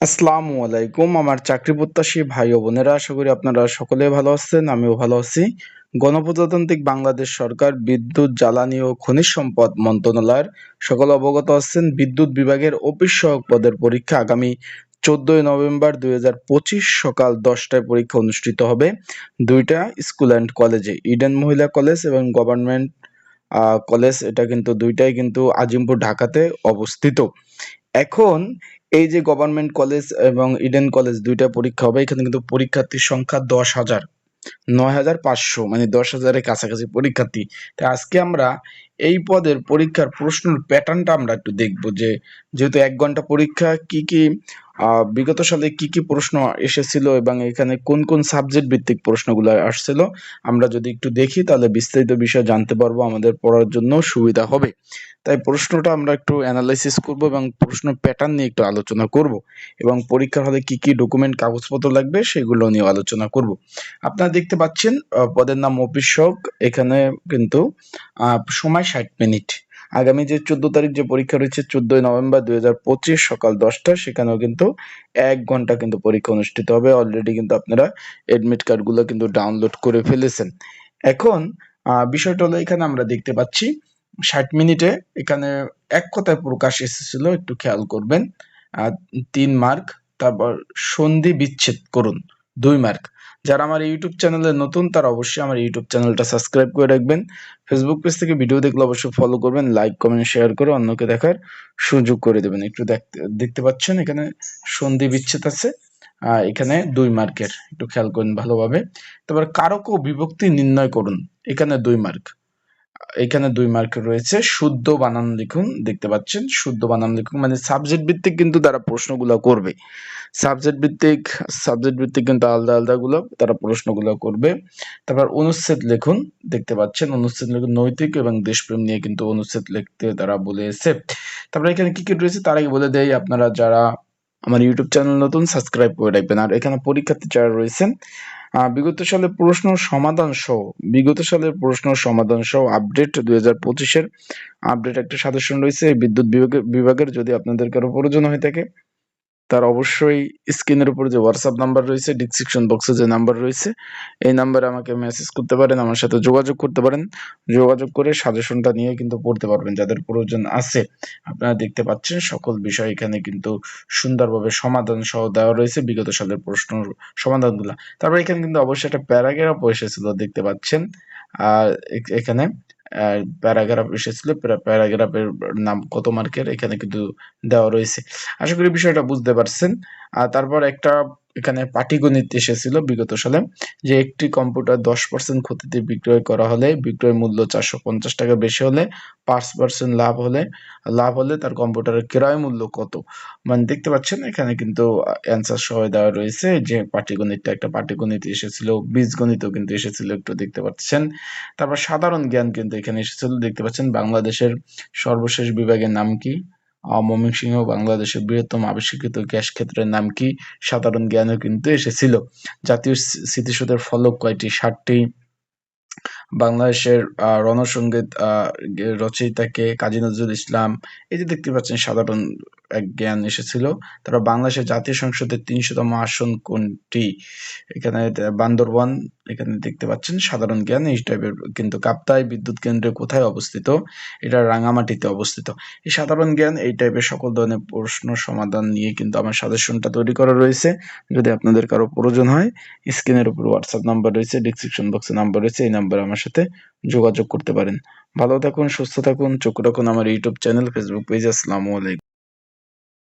আসসালামু আলাইকুম, আমার চাকরি প্রত্যাশী ভাই ও বোনেরা, আশা করি আপনারা সকলে ভালো আছেন, আমিও ভালো আছি। গণপ্রজাতান্ত্রিক বাংলাদেশ সরকার বিদ্যুৎ, জ্বালানি ও খনিজ সম্পদ মন্ত্রণালয়ের সকল অবগত আছেন। বিদ্যুৎ বিভাগের অফিস সহায়ক পদের পরীক্ষা আগামী চোদ্দই নভেম্বর দুই হাজার পঁচিশ সকাল দশটায় পরীক্ষা অনুষ্ঠিত হবে দুইটা স্কুল অ্যান্ড কলেজে, ইডেন মহিলা কলেজ এবং গভর্নমেন্ট কলেজ, এটা কিন্তু দুইটাই কিন্তু আজিমপুর, ঢাকাতে অবস্থিত। এখন এই যে গভর্নমেন্ট কলেজ এবং ইডেন কলেজ দুইটা পরীক্ষা হবে, এখানে কিন্তু পরীক্ষার্থীর সংখ্যা দশ হাজার। নয় হাজার পাঁচশো মানে দশ হাজারের কাছাকাছি পরীক্ষার্থী। তাই আজকে আমরা এই পদের পরীক্ষার প্রশ্নের প্যাটার্নটা আমরা একটু দেখব যে, যেহেতু এক ঘণ্টা পরীক্ষা, কি কি বিগত সালে কি কি প্রশ্ন এসেছিল এবং এখানে কোন কোন সাবজেক্ট ভিত্তিক প্রশ্নগুলো আসছিল, আমরা যদি একটু দেখি তাহলে বিস্তারিত বিষয় জানতে পারব, আমাদের পড়ার জন্য সুবিধা হবে। তাই প্রশ্নটা আমরা একটু অ্যানালাইসিস করব এবং প্রশ্ন প্যাটার্ন নিয়ে একটু আলোচনা করব এবং পরীক্ষার হলে কি কি ডকুমেন্ট কাগজপত্র লাগবে সেগুলো নিয়ে আলোচনা করব। আপনারা দেখতে পাচ্ছেন পদের নাম অফিসক এখানে কিন্তু সময় ষাট মিনিট। আগামী যে চোদ্দ তারিখ যে পরীক্ষা রয়েছে, চোদ্দই নভেম্বর দুই পঁচিশ সকাল দশটা, সেখানেও কিন্তু এক ঘণ্টা কিন্তু পরীক্ষা অনুষ্ঠিত হবে। অলরেডি কিন্তু আপনারা এডমিট কার্ডগুলো কিন্তু ডাউনলোড করে ফেলেছেন। এখন বিষয়টা হলো এখানে আমরা দেখতে পাচ্ছি, ষাট মিনিটে এখানে এক কথায় প্রকাশ এসেছিল, একটু খেয়াল করবেন। তিন মার্ক তারপর সন্ধি বিচ্ছেদ করুন, দুই মার্ক যারা আমার ইউটিউব চ্যানেলে নতুন, তারা অবশ্যই আমার ইউটিউব চ্যানেলটা সাবস্ক্রাইব করে রাখবেন। ফেসবুক পেজ থেকে ভিডিও দেখলে অবশ্যই ফলো করবেন লাইক কমেন্ট শেয়ার করে অন্যকে দেখার সুযোগ করে দেবেন। একটু দেখতে দেখতে পাচ্ছেন, এখানে সন্ধি বিচ্ছেদ আছে এখানে দুই মার্কের একটু খেয়াল করুন ভালোভাবে। তারপর কারক ও বিভক্তি নির্ণয় করুন, এখানে দুই মার্ক এখানে দুই মার্ক রয়েছে, শুদ্ধ বানান লিখুন, দেখতে পাচ্ছেন, শুদ্ধ বানান লিখুন মানে সাবজেক্ট ভিত্তিক কিন্তু তারা প্রশ্নগুলো করবে। সাবজেক্ট ভিত্তিক সাবজেক্ট ভিত্তিক কিন্তু আলাদা আলাদা গুলো তারা প্রশ্নগুলো করবে। তারপর অনুচ্ছেদ লিখুন, দেখতে পাচ্ছেন, অনুচ্ছেদ লিখুন, নৈতিক এবং দেশপ্রেম নিয়ে কিন্তু অনুচ্ছেদ লিখতে তারা বলেছে। তারপরে এখানে কি কি রয়েছে, তার আগে বলে দেয় আপনারা যারা আমার ইউটিউব চ্যানেল নতুন সাবস্ক্রাইব করে রাখবেন। আর এখানে পরীক্ষার্থী যারা রয়েছেন বিগত সালের প্রশ্ন সমাধান সহ, বিগত সালের প্রশ্ন সমাধান সহ আপডেট দুই হাজার পঁচিশের আপডেট একটা সাজেশন রয়েছে বিদ্যুৎ বিভাগের বিভাগের যদি আপনাদের কারও প্রয়োজন হয়ে থাকে। তার অবশ্যই স্ক্রিনের উপর যে হোয়াটসঅ্যাপ নাম্বার রয়েছে ডিসক্রিপশন বক্সে যে নাম্বার রয়েছে, এই নাম্বারে আমাকে মেসেজ করতে পারেন, আমার সাথে যোগাযোগ করতে পারেন। যোগাযোগ করে সাজেশনটা নিয়ে কিন্তু পড়তে পারবেন, যাদের প্রয়োজন আছে। আপনারা দেখতে পাচ্ছেন সকল বিষয় এখানে কিন্তু সুন্দরভাবে সমাধান সহ দেওয়া রয়েছে, বিগত সালের প্রশ্ন সমাধানগুলো। তারপর এখানে কিন্তু অবশ্যই একটা প্যারাগ্রাফ এসেছিল, দেখতে পাচ্ছেন। আর এখানে প্যারাগ্রাফ এসেছিল প্যারাগ্রাফের নাম কত মার্কের, এখানে কিন্তু দেওয়া রয়েছে। আশা করি বিষয়টা বুঝতে পারছেন। আর তারপর একটা এখানে পাটিগণিত এসেছিল বিগত সালে, যে একটি কম্পিউটার দশ পার্সেন্ট ক্ষতিতে বিক্রয় করা হলে বিক্রয় মূল্য চারশো পঞ্চাশ টাকা বেশি হলে পাঁচ পার্সেন্ট লাভ হলে লাভ হলে তার কম্পিউটারের ক্রয় মূল্য কত? মানে দেখতে পাচ্ছেন, এখানে কিন্তু অ্যান্সার সহ দেওয়া রয়েছে যে পাটিগণিতটা একটা পাটিগণিত এসেছিল, বীজগণিতও কিন্তু এসেছিল, একটু দেখতে পাচ্ছেন। তারপর সাধারণ জ্ঞান কিন্তু এখানে এসেছিল, দেখতে পাচ্ছেন বাংলাদেশের সর্বশেষ বিভাগের নাম কি? ময়মনসিংহ, বাংলাদেশের বৃহত্তম আবিষ্কৃত গ্যাস ক্ষেত্রের নাম কি? সাধারণ জ্ঞানও কিন্তু এসেছিল। জাতীয় স্মৃ- স্মৃতিসৌধের ফলক কয়টি? ষাটটি। বাংলাদেশের রণসঙ্গীত গে- কাজী নজরুল ইসলাম, এই যে দেখতে পাচ্ছেন সাধারণ এক জ্ঞান এসেছিল। তারপর বাংলাদেশের জাতীয় সংসদের তিনশোতম আসন কোনটি? এখানে বান্দরবান, এখানে দেখতে পাচ্ছেন সাধারণ জ্ঞান, এই টাইপের কিন্তু কাপ্তাই বিদ্যুৎ কেন্দ্র কোথায় অবস্থিত? এটা রাঙামাটিতে অবস্থিত। এই সাধারণ জ্ঞান, এই টাইপের সকল ধরনের প্রশ্ন সমাধান নিয়ে কিন্তু আমার সাজেশনটা তৈরি করা রয়েছে। যদি আপনাদের কারও প্রয়োজন হয়, স্ক্রিনের উপর হোয়াটসঅ্যাপ নাম্বার রয়েছে ডিসক্রিপশন বক্সে নাম্বার রয়েছে, এই নাম্বারে আমার সাথে যোগাযোগ করতে পারেন। ভালো থাকুন, সুস্থ থাকুন, চোখ রাখুন আমার ইউটিউব চ্যানেল ফেসবুক পেজ আসসালামু আলাইকুম।